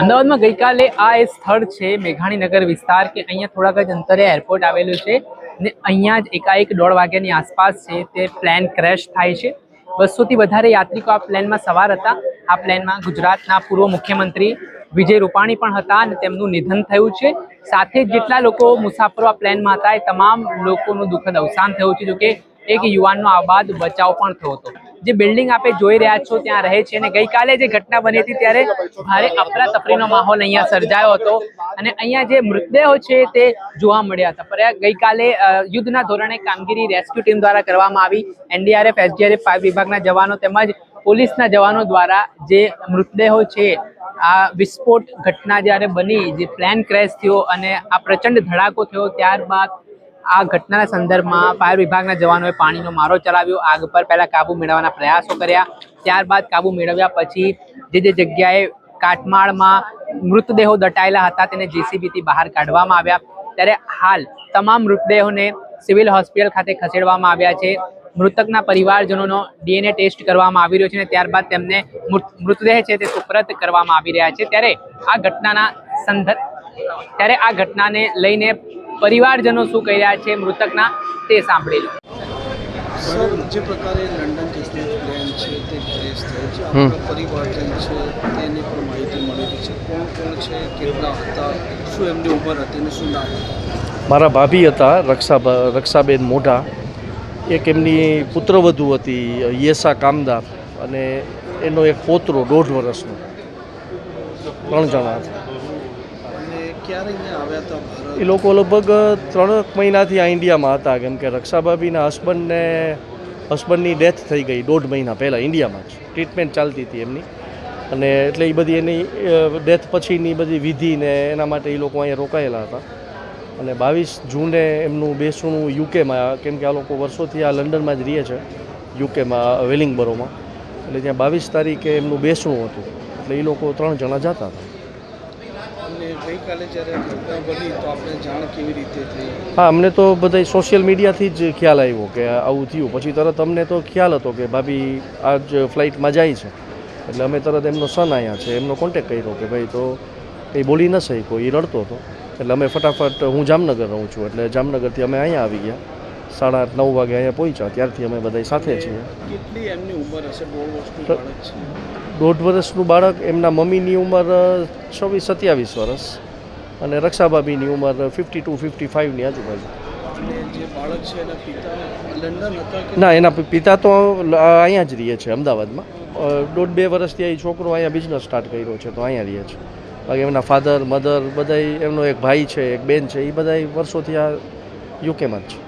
અમદાવાદમાં ગઈકાલે આ એ સ્થળ છે, મેઘાણીનગર વિસ્તાર, કે અહીંયા થોડાક જ અંતરે એરપોર્ટ આવેલું છે ને અહીંયા જ એકાએક દોઢ વાગ્યાની આસપાસ છે તે પ્લેન ક્રેશ થાય છે. બસોથી વધારે યાત્રિકો આ પ્લેનમાં સવાર હતા. આ પ્લેનમાં ગુજરાતના પૂર્વ મુખ્યમંત્રી વિજય રૂપાણી પણ હતા અને તેમનું નિધન થયું છે. સાથે જેટલા લોકો મુસાફરો આ પ્લેનમાં હતા એ તમામ લોકોનું દુઃખદ અવસાન થયું છે, જોકે એક યુવાનનો આબાદ બચાવ પણ થયો હતો. જે બિલ્ડિંગ આપે જોઈ રહ્યા છો, ત્યાં રહે છે અને ગઈકાલે જે ઘટના બની હતી ત્યારે ભારે અફરાતફરીનો માહોલ અહીંયા સર્જાયો હતો અને અહીંયા જે મૃતદેહો છે તે જોવા મળ્યા હતા. પર ગઈકાલે યુદ્ધના ધોરણે કામગીરી રેસ્ક્યુ ટીમ દ્વારા કરવામાં આવી. એનડીઆરએફ, એસડીઆરએફ ફાયર વિભાગના જવાનો તેમજ પોલીસના જવાનો દ્વારા જે મૃતદેહો છે, આ વિસ્ફોટ ઘટના જ્યારે બની, જે પ્લેન ક્રેશ થયો અને આ પ્રચંડ ધડાકો થયો, ત્યારબાદ આ ઘટનાના સંદર્ભમાં ફાયર વિભાગના જવાનોએ પાણીનો મારો ચલાવ્યો, આગ પર પહેલાં કાબુ મેળવવાના પ્રયાસો કર્યા, ત્યારબાદ કાબુ મેળવ્યા પછી જે જે જગ્યાએ કાટમાળમાં મૃતદેહો દટાયેલા હતા તેને જેસીબીથી બહાર કાઢવામાં આવ્યા. ત્યારે હાલ તમામ મૃતદેહોને સિવિલ હોસ્પિટલ ખાતે ખસેડવામાં આવ્યા છે. મૃતકના પરિવારજનોનો ડીએનએ ટેસ્ટ કરવામાં આવી રહ્યો છે અને ત્યારબાદ તેમને મૃત- મૃતદેહ છે તે સુપ્રત કરવામાં આવી રહ્યા છે. ત્યારે આ ઘટનાના સંદર્ભ ત્યારે આ ઘટનાને લઈને પરિવારજનો શું કહી રહ્યા છે મૃતકના તે સાંભળી લો. સર જે પ્રકારે લંડન જતી પ્લેન છે તે ક્રેશ થયો છે. આપણા પરિવારજન છે તેની પણ માહિતી મળેલી છે. કોણ કોણ છે કેટલા હતા શું એમની ઉંમર હતી અને શું નામ મારા ભાભી હતા રક્ષા રક્ષાબેન મોઢા. એક એમની પુત્રવધુ હતી યેસા કામદાર અને એનો એક પોતરો દોઢ વર્ષનો. ત્રણ જણા હતા. એ લોકો લગભગ ત્રણ મહિનાથી આ ઇન્ડિયામાં હતા, કેમ કે રક્ષાભાભીના હસબન્ડને, હસબન્ડની ડેથ થઈ ગઈ, દોઢ મહિના પહેલાં ઇન્ડિયામાં જ. ટ્રીટમેન્ટ ચાલતી હતી એમની. અને એટલે એ બધી એની ડેથ પછીની બધી વિધિ ને એના માટે એ લોકો અહીંયા રોકાયેલા હતા. અને બાવીસ જૂને એમનું બેસણું યુકેમાં, કેમ કે આ લોકો વર્ષોથી આ લંડનમાં જ રહે છે, યુકેમાં વેલિંગબરોમાં. એટલે ત્યાં બાવીસ તારીખે એમનું બેસણું હતું. એટલે એ લોકો ત્રણ જણા જતા હતા. હા, અમને તો બધા સોશિયલ મીડિયાથી જ ખ્યાલ આવ્યો કે આવું થયું. પછી તરત અમને તો ખ્યાલ હતો કે ભાભી આજ ફ્લાઇટમાં જાય છે. એટલે અમે તરત એમનો સન આવ્યા છે, એમનો કોન્ટેક કર્યો કે ભાઈ તો કંઈ બોલી ન શક્યો, એ રડતો હતો. એટલે અમે ફટાફટ હું જામનગર રહું છું. એટલે જામનગરથી અમે અહીંયા આવી ગયા. સાડા આઠ નવ વાગે અહીંયા પહોંચ્યા. ત્યારથી અમે બધા સાથે છીએ. કેટલી એમની ઉંમર હશે? દોઢ વર્ષનું બાળક એમના મમ્મીની ઉંમર છવ્વીસ સત્યાવીસ વર્ષ. અને રક્ષાભાભીની ઉંમર ફિફ્ટી ટુ ફિફ્ટી ફાઇવની આજુબાજુ. ના એના પિતા તો અહીંયા જ રહે છે અમદાવાદમાં. દોઢ બે વર્ષથી એ છોકરો અહીંયા બિઝનેસ સ્ટાર્ટ કર્યો છે તો અહીંયા રહે છે. બાકી એમના ફાધર મધર બધાય એમનો એક ભાઈ છે એક બેન છે એ બધાય વર્ષોથી આ યુકેમાં જ છે.